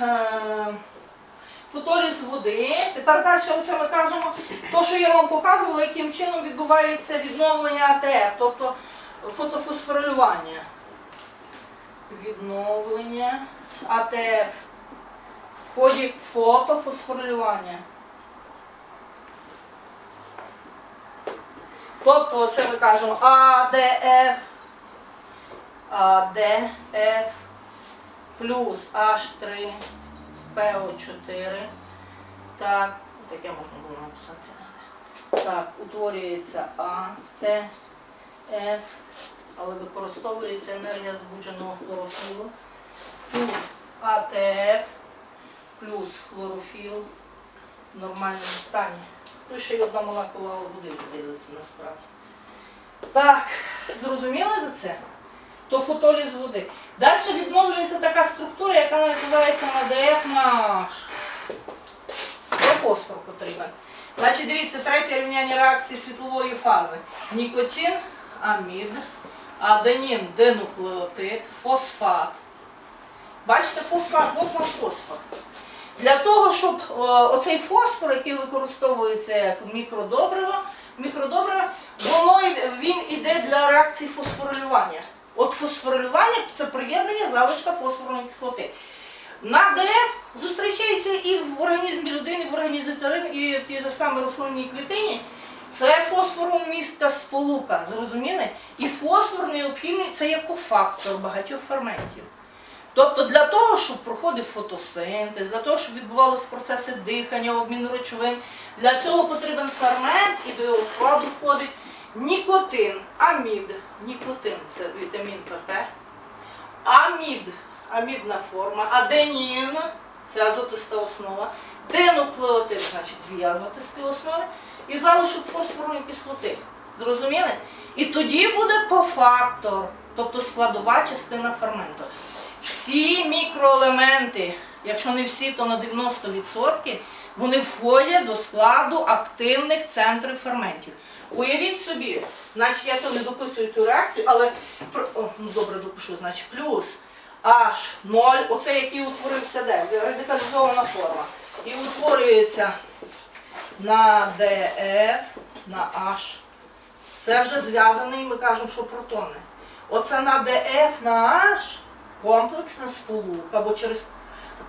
е, фотоліз води. Тепер далі оце ми кажемо, то, що я вам показувала, яким чином відбувається відновлення АТФ, тобто фотофосфорилювання. Відновлення АТФ в ході фотофосфорилювання. Тобто це ми кажемо АДФ, АДФ плюс H3 PO4. Так, таке можна було написати. Так, утворюється АТФ, але використовується енергія збудженого хлорофілу. Тут АТФ плюс хлорофіл в нормальному стані. Ну, ще й одна молекула води виділиться насправді. Так, зрозуміли за це? То фотоліз води. Далі відновлюється така структура, яка називається НАДФ наш. Фосфор потрібен. Значить, дивіться, третє рівняння реакції світлової фази. Нікотин, амід, аденін, денуклеотид, фосфат. Бачите, фосфат, от вам фосфор. Для того, щоб о, оцей фосфор, який використовується як мікродобриво, мікродобриво, воно він іде для реакції фосфорилювання. От фосфорилювання це приєднання залишка фосфорної кислоти. На ДФ зустрічається і в організмі людини, і в організмі тварин, і в тій же самій рослинній клітині. Це фосфоромістка сполука, зрозуміли? І фосфор необхідний це як кофактор багатьох ферментів. Тобто для того, щоб проходив фотосинтез, для того, щоб відбувалися процеси дихання, обміну речовин, для цього потрібен фермент і до його складу входить нікотин, амід. Нікотин це вітамін ПП. Амід, амідна форма, аденін це азотиста основа, денуклеотид, значить дві азотисті основи, і залишок фосфорної кислоти. Зрозуміли? І тоді буде кофактор, тобто складова частина ферменту. Всі мікроелементи, якщо не всі, то на 90%, вони входять до складу активних центрів ферментів. Уявіть собі, значить я то не дописую цю реакцію, але о, ну добре допишу, значить плюс H0, оце який утворився де? Радикалізована форма. І утворюється на DF, на H. Це вже зв'язаний, ми кажемо, що протони. Оце на DF, на H комплексна сполука, бо через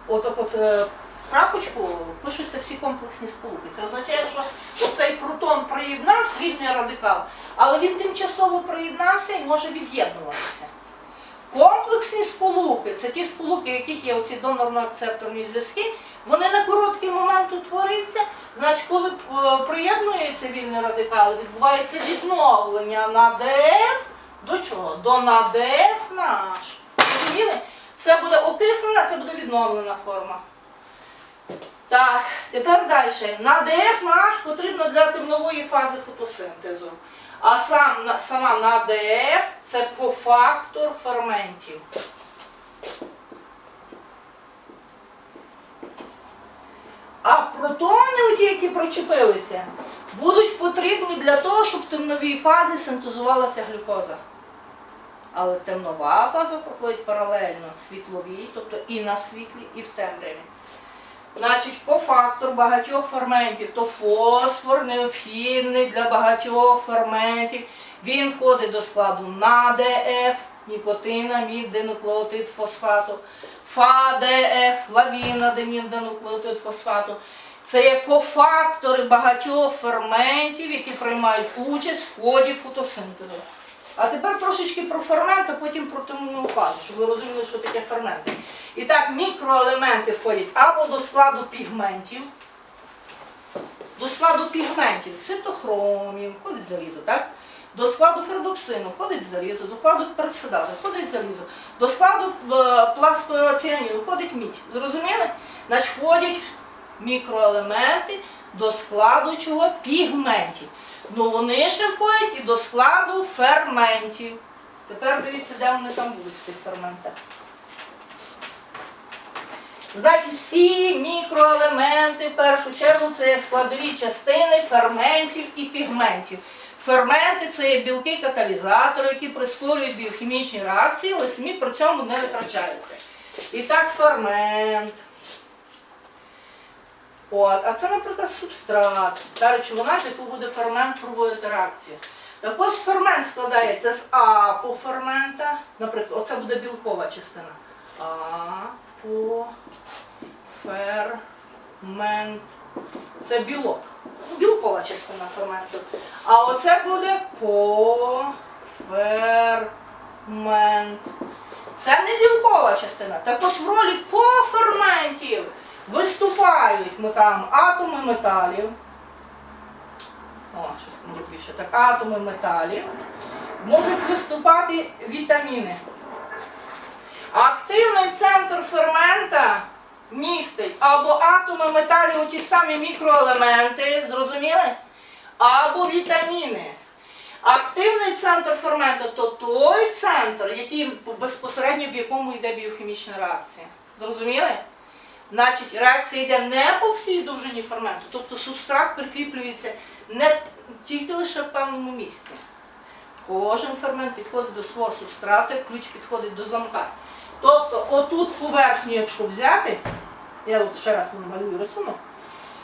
отак от е, крапочку пишуться всі комплексні сполуки. Це означає, що оцей протон приєднався, вільний радикал, але він тимчасово приєднався і може від'єднуватися. Комплексні сполуки це ті сполуки, в яких є оці донорно-акцепторні зв'язки, вони на короткий момент утворюються. Значить, коли е, приєднується вільний радикал, відбувається відновлення на ДФ до чого? До на ДФ наш. Це буде окислена, це буде відновлена форма. Так, тепер далі. На ДФ наш потрібно для темнової фази фотосинтезу. А сам, сама на ДФ це кофактор ферментів. А протони, оті, які причепилися, будуть потрібні для того, щоб в темновій фазі синтезувалася глюкоза. Але темнова фаза проходить паралельно світловій, тобто і на світлі, і в темряві. Значить, кофактор багатьох ферментів, то фосфор необхідний для багатьох ферментів. Він входить до складу НАДФ, нікотина, мід, денуклеотид фосфату, ФАДФ, лавін, аденін, денуклеотид фосфату. Це є кофактори багатьох ферментів, які приймають участь в ході фотосинтезу. А тепер трошечки про фермент, а потім про темну фазу, щоб ви розуміли, що таке ферменти. І так, мікроелементи входять або до складу пігментів, до складу пігментів, цитохромів, входить залізо, так? До складу фердоксину входить залізо, до складу пероксидазу входить залізо, до складу е, пластоціаніну входить мідь. Зрозуміли? Значить, входять мікроелементи до складу чого? Пігментів. Ну вони ще входять і до складу ферментів. Тепер дивіться, де вони там будуть в цих ферментах. Значить, всі мікроелементи в першу чергу це є складові частини ферментів і пігментів. Ферменти це є білки-каталізатори, які прискорюють біохімічні реакції, але самі при цьому не витрачаються. І так, фермент. От, а це, наприклад, субстрат, та речовина, з яку буде фермент проводити реакцію. Так ось фермент складається з апофермента, наприклад, оце буде білкова частина. Апофермент. Це білок. Ну, Білкова частина ферменту. А оце буде кофермент. Це не білкова частина. Так ось в ролі коферментів виступають ми там атоми металів. О, щось може більше. Так, атоми металів. Можуть виступати вітаміни. Активний центр фермента містить або атоми металів, ті самі мікроелементи, зрозуміли? Або вітаміни. Активний центр фермента то той центр, який безпосередньо в якому йде біохімічна реакція. Зрозуміли? Значить, реакція йде не по всій довжині ферменту, тобто субстрат прикріплюється не тільки лише в певному місці. Кожен фермент підходить до свого субстрату, ключ підходить до замка. Тобто, отут поверхню, якщо взяти, я от ще раз намалюю рисунок,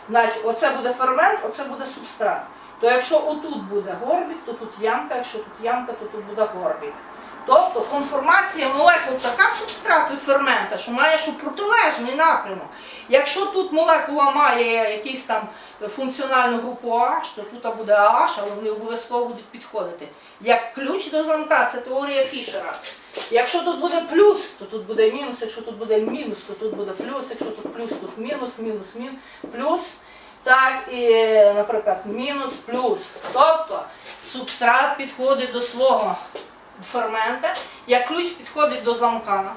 значить, оце буде фермент, оце буде субстрат. То якщо отут буде горбик, то тут ямка, якщо тут ямка, то тут буде горбик. Тобто конформація молекул така субстрату фермента, що має що протилежний напрямок. Якщо тут молекула має якийсь там функціональну групу H, то тут буде H, але вони обов'язково будуть підходити. Як ключ до замка, це теорія Фішера. Якщо тут буде плюс, то тут буде мінус, якщо тут буде мінус, то тут буде плюс, якщо тут плюс, тут мінус, мінус, мінус, плюс. Так, і, наприклад, мінус, плюс. Тобто субстрат підходить до свого фермента, як ключ підходить до замка.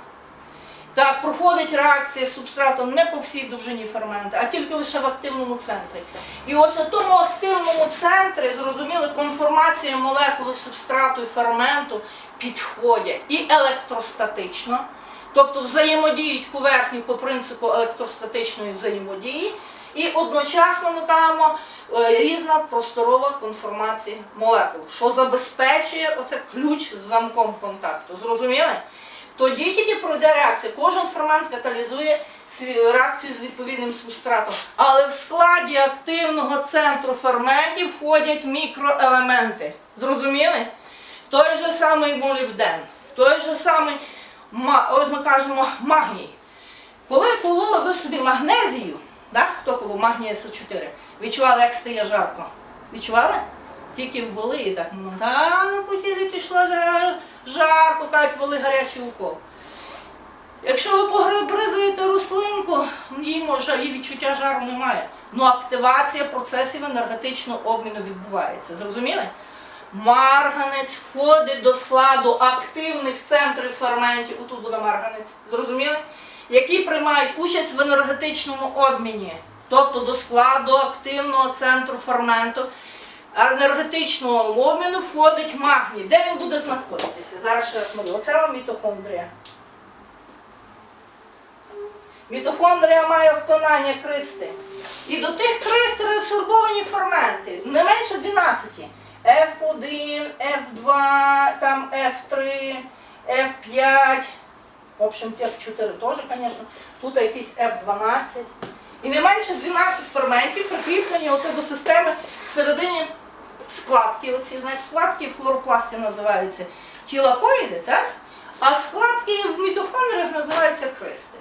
Так, проходить реакція з субстратом не по всій довжині фермента, а тільки лише в активному центрі. І ось у тому активному центрі, зрозуміли, конформація молекули субстрату і ферменту підходять і електростатично, тобто взаємодіють поверхні по принципу електростатичної взаємодії, і одночасно ми маємо е, різна просторова конформація молекул, що забезпечує оце ключ з замком контакту. Зрозуміли? Тоді тільки пройде реакція. Кожен фермент каталізує реакцію з відповідним субстратом. Але в складі активного центру ферментів входять мікроелементи. Зрозуміли? Той же самий молібден, той же самий, от ми кажемо, магній. Коли кололи ви собі магнезію, так? хто коло магнія С4, відчували, як стає жарко? Відчували? Тільки ввели і так, ну там по тілі пішла жар- жарко, кажуть, ввели гарячий укол. Якщо ви погризуєте рослинку, їй може її відчуття жару немає. Ну активація процесів енергетичного обміну відбувається. Зрозуміли? Марганець входить до складу активних центрів ферментів, отут буде марганець, зрозуміли? Які приймають участь в енергетичному обміні, тобто до складу активного центру ферменту. Енергетичного обміну входить магній. Де він буде знаходитися? Зараз ще раз молю. Оце вам мітохондрія. Мітохондрія має втонання кристи. І до тих крист ресурбовані ферменти, не менше 12. F1, F2, там F3, F5, в общем, F4 теж, звісно. Тут якийсь F12. І не менше 12 ферментів прикріплені до системи всередині складки. Оці, значить, складки в хлоропласті називаються тілакоїди, так? А складки в мітохондріях називаються кристи.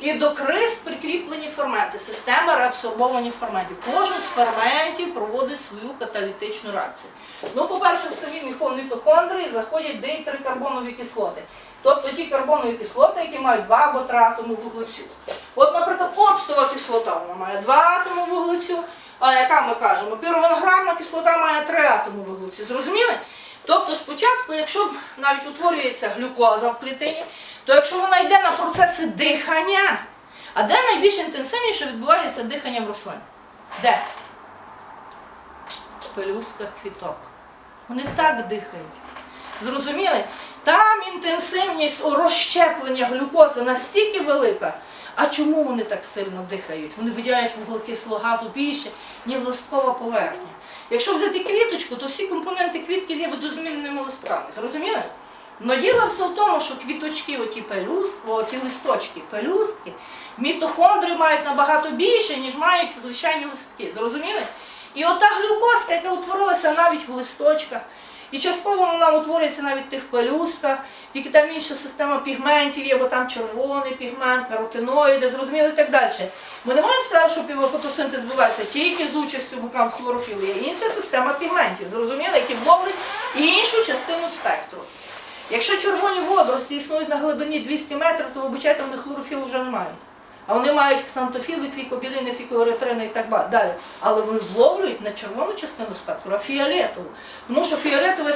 І до крист прикріплені ферменти, система реабсорбованих ферментів. Кожен з ферментів проводить свою каталітичну реакцію. Ну, по-перше, в самі мітохондрії заходять дейтрикарбонові кислоти. Тобто ті карбонові кислоти, які мають два або три атоми вуглецю. От, наприклад, оцтова кислота вона має два атоми вуглецю, а яка ми кажемо, піровингранна кислота має три атоми вуглецю. Зрозуміли? Тобто спочатку, якщо навіть утворюється глюкоза в клітині, то якщо вона йде на процеси дихання, а де найбільш інтенсивніше відбувається дихання в рослин? Де? В пелюстках квіток. Вони так дихають. Зрозуміли? Там інтенсивність розщеплення глюкози настільки велика. А чому вони так сильно дихають? Вони виділяють вуглекислого газу більше, ніж листкова поверхня. Якщо взяти квіточку, то всі компоненти квітки є видозміненими листками. Зрозуміли? Но діло все в тому, що квіточки, оті пелюстки, оті листочки, пелюстки, мітохондри мають набагато більше, ніж мають звичайні листки. Зрозуміли? І ота глюкозка, яка утворилася навіть в листочках, і частково вона утворюється навіть в тих пелюстках, тільки там інша система пігментів є, бо там червоний пігмент, каротиноїди, зрозуміли і так далі. Ми не можемо сказати, що фотосинтез відбувається тільки з участю букам хлорофілу. Є інша система пігментів, зрозуміли, які вловлять іншу частину спектру. Якщо червоні водорості існують на глибині 200 метрів, то вибачайте, вони хлорофілу вже не мають. А вони мають ксантофіли, квікобілини, фікоеритрини і так далі. Але вони вловлюють не червону частину спектру, а фіолетову. Тому що фіолетовий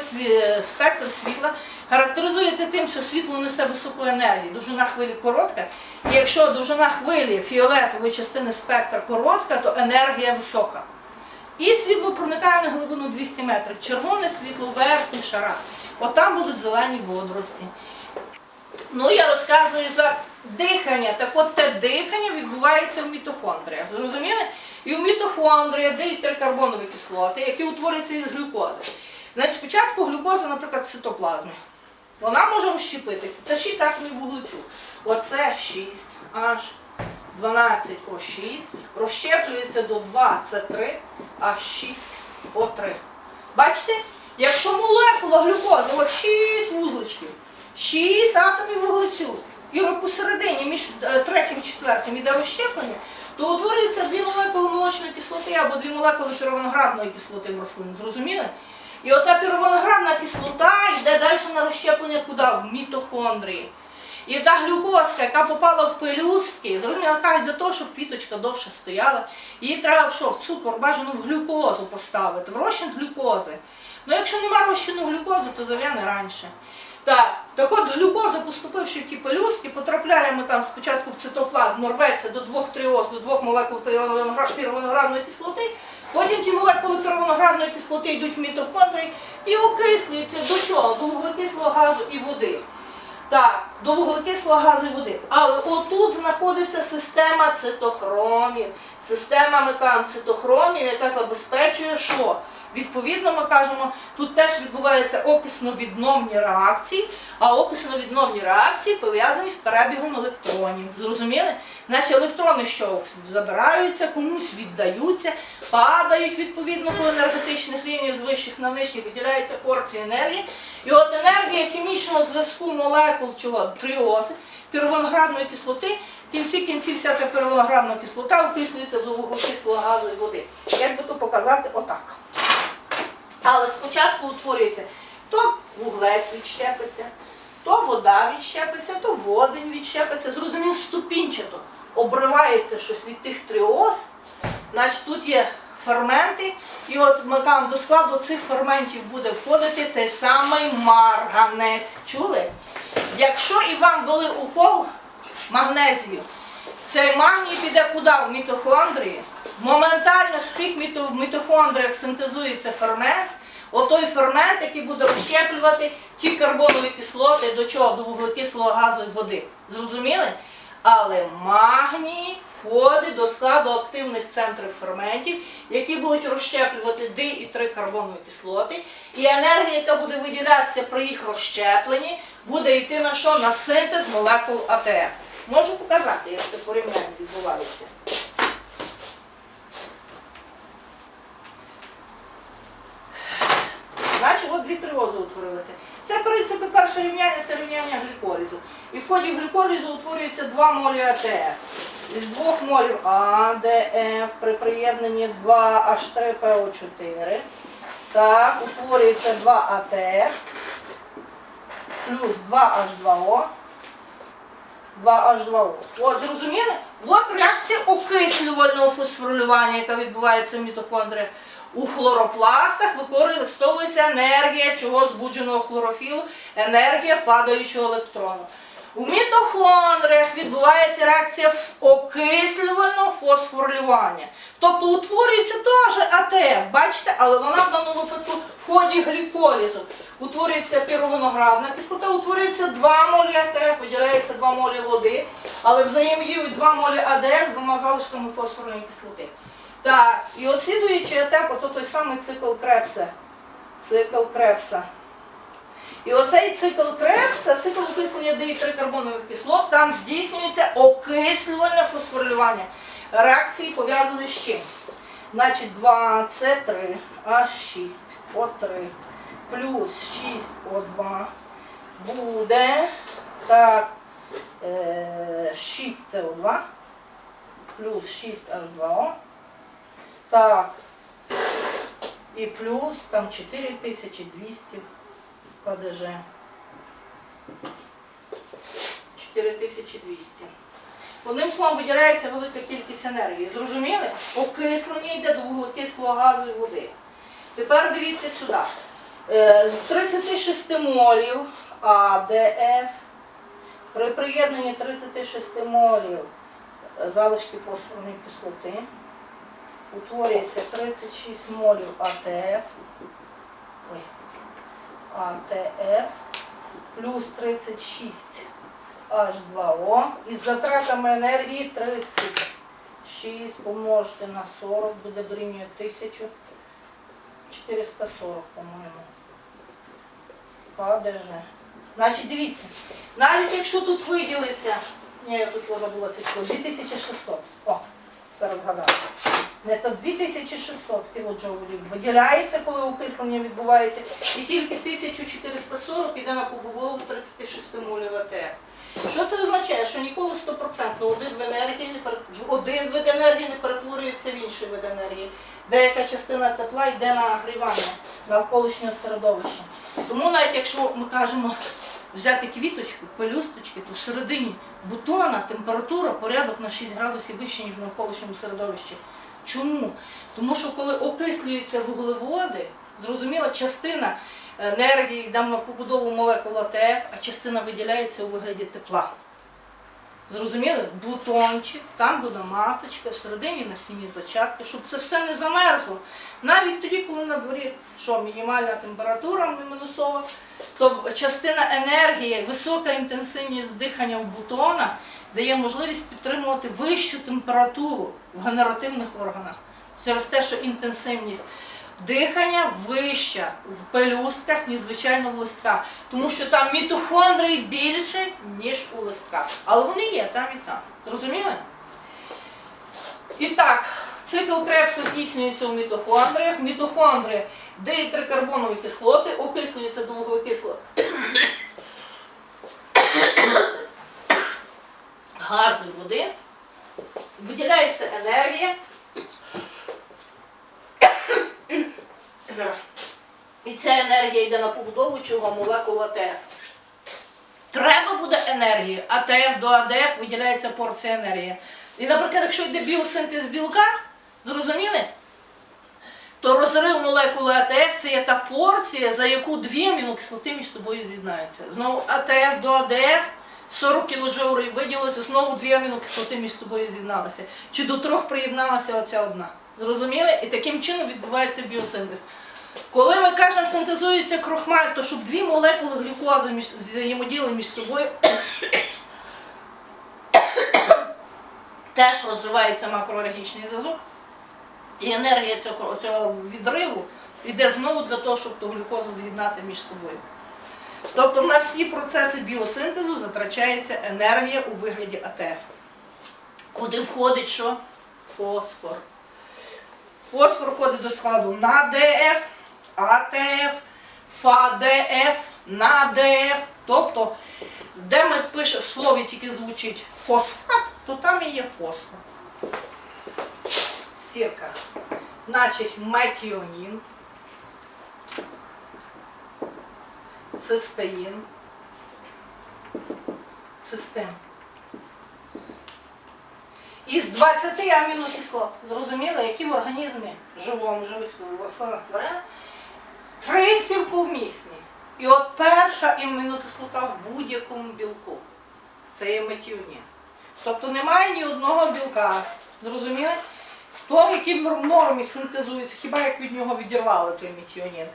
спектр світла характеризується тим, що світло несе високу енергію. Довжина хвилі коротка. І якщо довжина хвилі фіолетової частини спектра коротка, то енергія висока. І світло проникає на глибину 200 метрів. Червоне світло в верхніх шарах. Отам будуть зелені водорості. Ну, я розказую за дихання. Так от те дихання відбувається в мітохондріях. Зрозуміли? І в мітохондріях де трикарбонові кислоти, які утворюються із глюкози. Значить, спочатку глюкоза, наприклад, в. Вона може розщепитися. Це 6 атомів вуглецю. Оце 6 аж 12 о 6 розщеплюється до 2 це 3 аж 6 о 3. Бачите? Якщо молекула глюкози, от 6 вузличків, 6 атомів вуглецю, і посередині між е, третім і четвертим іде розщеплення, то утворюються дві молекули молочної кислоти або дві молекули піровиноградної кислоти в рослин. Зрозуміли? І ота піровиноградна кислота йде далі на розщеплення куди? В мітохондрії. І та глюкозка, яка попала в пелюстки, зрозуміла, кажуть, до того, щоб квіточка довше стояла, її треба в що? В цукор бажано в глюкозу поставити, в розчин глюкози. Ну якщо нема розчину глюкози, то зав'яне раніше. Так, так от глюкоза, поступивши в ті пелюстки, потрапляємо там спочатку в цитоплазм, рветься до двох тріоз, до двох молекул піровиноградної кислоти, потім ті молекули піровиноградної кислоти йдуть в мітохондрії і окислюються до чого? До вуглекислого газу і води. Так, до вуглекислого газу і води. Але отут знаходиться система цитохромів. Система ми яка забезпечує що? Відповідно, ми кажемо, тут теж відбуваються окисно-відновні реакції, а окисно-відновні реакції пов'язані з перебігом електронів. Зрозуміли? Наші електрони що забираються, комусь віддаються, падають відповідно по енергетичних рівнях з вищих на нижчі, виділяється порція енергії. І от енергія хімічного зв'язку молекул чого? Тріози, піровиноградної кислоти, в кінці кінців вся ця піровиноградна кислота окислюється до вуглекислого газу і води. Як би то показати отак. Але спочатку утворюється то вуглець відщепиться, то вода відщепиться, то водень відщепиться. Зрозуміло, ступінчато обривається щось від тих тріоз. Значить, тут є ферменти, і от ми там до складу цих ферментів буде входити той самий марганець. Чули? Якщо і вам вели укол магнезію, цей магній піде куди? В мітохондрії. Моментально з цих міто- мітохондріях синтезується фермент. Отой фермент, який буде розщеплювати ті карбонові кислоти до чого? До вуглекислого газу і води. Зрозуміли? Але магній входить до складу активних центрів ферментів, які будуть розщеплювати ди і 3 карбонові кислоти. І енергія, яка буде виділятися при їх розщепленні, буде йти на що? На синтез молекул АТФ. Можу показати, як це порівняння відбувається. Значить, от дві триози утворилися. Це, в принципі, перше рівняння це рівняння гліколізу. І в ході гліколізу утворюється 2 молі АТФ. Із двох молів АДФ при приєднанні 2H3PO4. Так, утворюється 2 АТФ плюс 2H2O. 2H2O. От, зрозуміли? От реакція окислювального фосфорилювання, яка відбувається в мітохондріях. У хлоропластах використовується енергія чого збудженого хлорофілу, енергія падаючого електрону. У мітохондріях відбувається реакція окислювального фосфорилювання. Тобто утворюється теж АТФ, бачите, але вона в даному випадку в ході гліколізу. Утворюється піровиноградна кислота, утворюється 2 молі АТФ, виділяється 2 молі води, але взаємодіють 2 молі АДС з двома залишками фосфорної кислоти. Так, і от слідуючий етап, ото той самий цикл Крепса. Цикл Крепса. І оцей цикл Крепса, цикл окислення дитрикарбонових кислот, там здійснюється окислювальне фосфорилювання. Реакції пов'язані з чим? Значить, 2С3, H6, О3 плюс 6О2 буде так, е, 6СО2 плюс 6H2O. Так, і плюс там 4200 КДЖ. 4200. Одним словом, виділяється велика кількість енергії. Зрозуміли? Окислення йде до вуглекислого газу і води. Тепер дивіться сюди. Е, З 36 молів АДФ при приєднанні 36 молів залишки фосфорної кислоти утворюється 36 молів АТФ. Ой, АТФ плюс 36 H2O із затратами енергії 36 помножити на 40 буде дорівнює 1440, по-моєму. КДЖ. Значить, дивіться, навіть якщо тут виділиться, ні, я тут його забула це число, 2600. О, тепер згадала. Не то 2600 кілоджоулів виділяється, коли окислення відбувається, і тільки 1440 іде на побудову 36 молів АТФ. Що це означає? Що ніколи 100% один вид енергії один вид енергії не перетворюється в інший вид енергії. Деяка частина тепла йде на нагрівання навколишнього середовища. Тому навіть якщо ми кажемо взяти квіточку, пелюсточки, то всередині бутона температура порядок на 6 градусів вище, ніж в навколишньому середовищі. Чому? Тому що коли окислюються вуглеводи, зрозуміла, частина енергії йде на побудову молекул АТФ, а частина виділяється у вигляді тепла. Зрозуміли? Бутончик, там буде маточка, всередині на сім'ї зачатки, щоб це все не замерзло. Навіть тоді, коли на дворі що, мінімальна температура мінусова, то частина енергії, висока інтенсивність дихання у бутона дає можливість підтримувати вищу температуру в генеративних органах. Через те, що інтенсивність дихання вища в пелюстках, ніж звичайно в листках. Тому що там мітохондрій більше, ніж у листках. Але вони є там і там. Зрозуміли? І так, цикл Крепса здійснюється у мітохондріях. Мітохондрії трикарбонові кислоти окислюються до вуглекислого і води. Виділяється енергія. І ця енергія йде на побудову чого молекул АТФ. Треба буде енергії. АТФ до АДФ виділяється порція енергії. І, наприклад, якщо йде біосинтез білка, зрозуміли? То розрив молекули АТФ це є та порція, за яку дві амінокислоти між собою з'єднаються. Знову АТФ до АДФ 40 кілоджоулів виділилося, знову дві амінокислоти між собою з'єдналися. Чи до трьох приєдналася оця одна. Зрозуміли? І таким чином відбувається біосинтез. Коли ми кажемо, синтезується крохмаль, то щоб дві молекули глюкози між, взаємодіяли між собою, теж розривається макроалергічний зв'язок. І енергія цього, цього відриву йде знову для того, щоб ту глюкозу з'єднати між собою. Тобто на всі процеси біосинтезу затрачається енергія у вигляді АТФ. Куди входить що? Фосфор. Фосфор входить до складу на ДФ, АТФ, ФАДФ, на ДФ. Тобто, де ми пише в слові тільки звучить фосфат, то там і є фосфор. Сірка. Значить, метіонін, цистеїн, цистин. Із 20 амінокислот, зрозуміли, які в організмі живому, живих рослинах тварин, три сірковмісні. І от перша амінокислота в будь-якому білку. Це є метіонін. Тобто немає ні одного білка. Зрозуміли? Того, який в нормі синтезується, хіба як від нього відірвали той метіонін.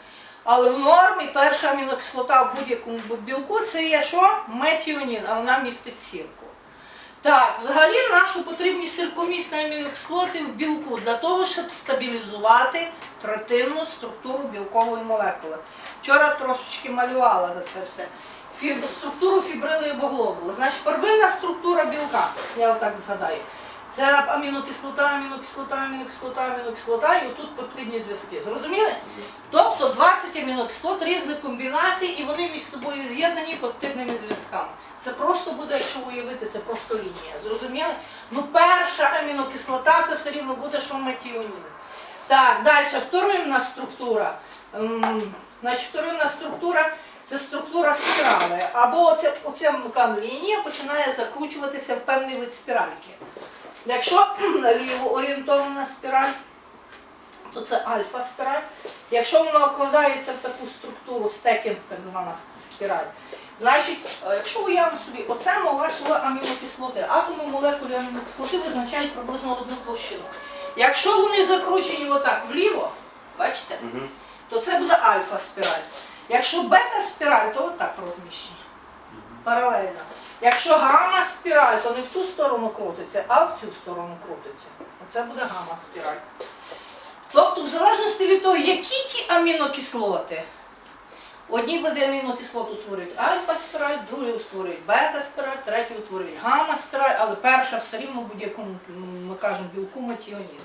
Але в нормі перша амінокислота в будь-якому білку це є що? Метіонін, а вона містить сірку. Так, взагалі нашу потрібні сіркомісні амінокислоти в білку для того, щоб стабілізувати третинну структуру білкової молекули. Вчора трошечки малювала за це все. Фіб... Структуру фібрили глобулу. Значить, первинна структура білка, я отак згадаю. Це амінокислота, амінокислота, амінокислота, амінокислота, і отут пептидні зв'язки. Зрозуміли? Тобто 20 амінокислот різних комбінацій, і вони між собою з'єднані пептидними зв'язками. Це просто буде, якщо уявити, це просто лінія. Зрозуміли? Ну, перша амінокислота це все рівно буде, що метіонін. Так, далі, вторинна структура. Значить, вторинна структура це структура спірали. Або оця, оця лінія починає закручуватися в певний вид спіральки. Якщо ліво орієнтована спіраль, то це альфа спіраль. Якщо вона вкладається в таку структуру стекінг, так звана спіраль, значить, е, якщо уявимо собі, оце молекула амінокислоти, атоми молекули амінокислоти визначають приблизно одну площину. Якщо вони закручені отак вліво, бачите, то це буде альфа спіраль. Якщо бета спіраль, то отак розміщені. Паралельно. Якщо гамма спіраль, то не в ту сторону крутиться, а в цю сторону крутиться. Оце буде гамма спіраль. Тобто, в залежності від того, які ті амінокислоти. Одні види амінокислот утворюють альфа спіраль, другі утворюють бета спіраль, треті утворюють гамма спіраль, але перша все рівно будь-якому, ми кажемо, білку метіонін.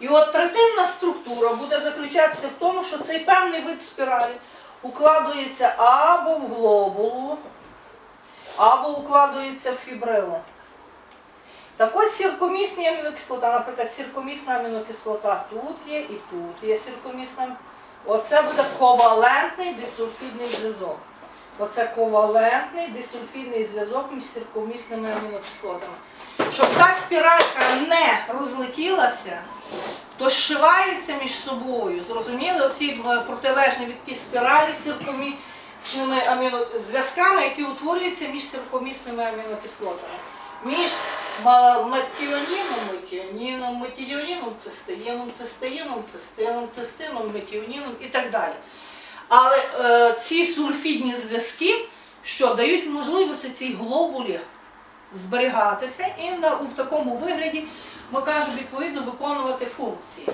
І от третинна структура буде заключатися в тому, що цей певний вид спіралі укладується або в глобулу, або укладується в фібрилу. Так ось сіркомісні амінокислота, наприклад, сіркомісна амінокислота тут є і тут є сіркомісна. Оце буде ковалентний дисульфідний зв'язок. Оце ковалентний дисульфідний зв'язок між сіркомісними амінокислотами. Щоб та спіралька не розлетілася, то зшивається між собою. Зрозуміли, оці е, протилежні відки спіралі з сіркомісними аміно... зв'язками, які утворюються між сіркомісними амінокислотами. Між метіоніном, метіоніном, метіоніном, цистеїном, цистеїном, цистином, цистином, метіоніном і так далі. Але е, ці сульфідні зв'язки, що дають можливість цій глобулі зберігатися і на, в такому вигляді, ми кажемо, відповідно виконувати функції.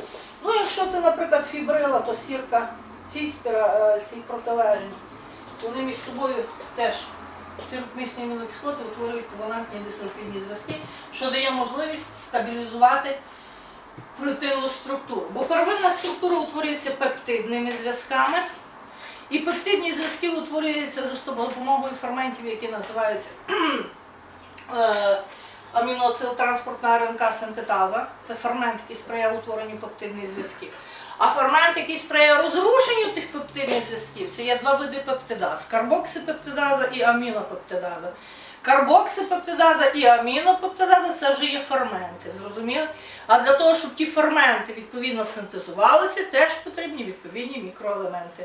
Ну, якщо це, наприклад, фібрила, то сірка, ці, спіра, е, ці протилежні, вони між собою теж сірокмісні амінокислоти утворюють ковалентні дисульфідні зв'язки, що дає можливість стабілізувати третинну структуру. Бо первинна структура утворюється пептидними зв'язками, і пептидні зв'язки утворюються за допомогою ферментів, які називаються е, аміноцилтранспортна РНК синтетаза. Це фермент, який сприяє утворенню пептидних зв'язків. А фермент, який сприяє розрушенню тих пептидних зв'язків, це є два види пептидаз: карбоксипептидаза і амінопептидаза. Карбоксипептидаза і амінопептидаза це вже є ферменти, зрозуміли? А для того, щоб ті ферменти відповідно синтезувалися, теж потрібні відповідні мікроелементи.